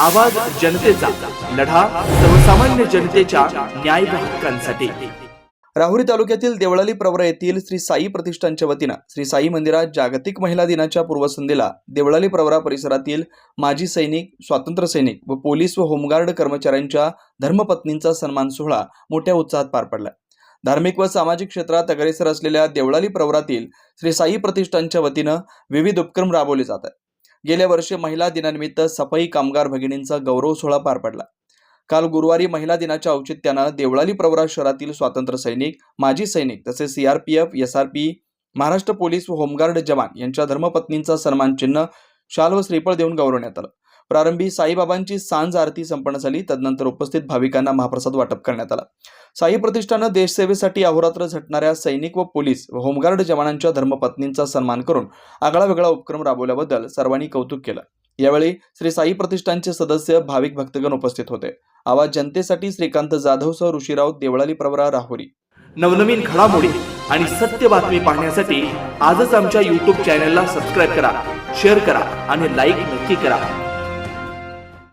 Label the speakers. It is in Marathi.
Speaker 1: आवाज जनतेचा लढा सर्वसामान्य जनतेच्या न्याय हक्कांसाठी.
Speaker 2: राहुरी तालुक्यातील देवळाली प्रवरा येथील श्री साई प्रतिष्ठानच्या वतीनं श्री साई मंदिरात जागतिक महिला दिनाच्या पूर्वसंध्येला देवळाली प्रवरा परिसरातील माजी सैनिक स्वातंत्र्य सैनिक व पोलीस व होमगार्ड कर्मचाऱ्यांच्या धर्मपत्नींचा सन्मान सोहळा मोठ्या उत्साहात पार पडला. धार्मिक व सामाजिक क्षेत्रात अग्रेसर असलेल्या देवळाली प्रवरातील श्री साई प्रतिष्ठानच्या वतीनं विविध उपक्रम राबवले जातात. गेल्या वर्षी महिला दिनानिमित्त सफाई कामगार भगिनींचा गौरव सोहळा पार पडला. काल गुरुवारी महिला दिनाच्या औचित्यानं देवळाली प्रवरा शहरातील स्वातंत्र्य सैनिक माजी सैनिक तसेच सीआरपीएफ एसआरपी महाराष्ट्र पोलीस व होमगार्ड जवान यांच्या धर्मपत्नींचा सन्मान चिन्ह शाल व श्रीफळ देऊन गौरवण्यात आलं. प्रारंभी साईबाबांची सांज आरती संपन्न झाली. तदनंतर उपस्थित भाविकांना महाप्रसाद वाटप करण्यात आला. साई प्रतिष्ठानं देशसेवेसाठी अहोरात्र झटणाऱ्या सैनिक व पोलीस व होमगार्ड जवानांच्या धर्मपत्नींचा सन्मान करून आगळा वेगळा उपक्रम राबवल्याबद्दल सर्वांनी कौतुक केलं. यावेळी श्री साई प्रतिष्ठानचे सदस्य भाविक भक्तगण उपस्थित होते. आवाज जनतेसाठी श्रीकांत जाधव सह ऋषीराव देवळाली प्रवरा राहुरी.
Speaker 1: नवनवीन घडामोडी आणि सत्य बातमी पाहण्यासाठी आजच आमच्या युट्यूब चॅनलला सबस्क्राईब करा शेअर करा आणि लाईक नक्की करा.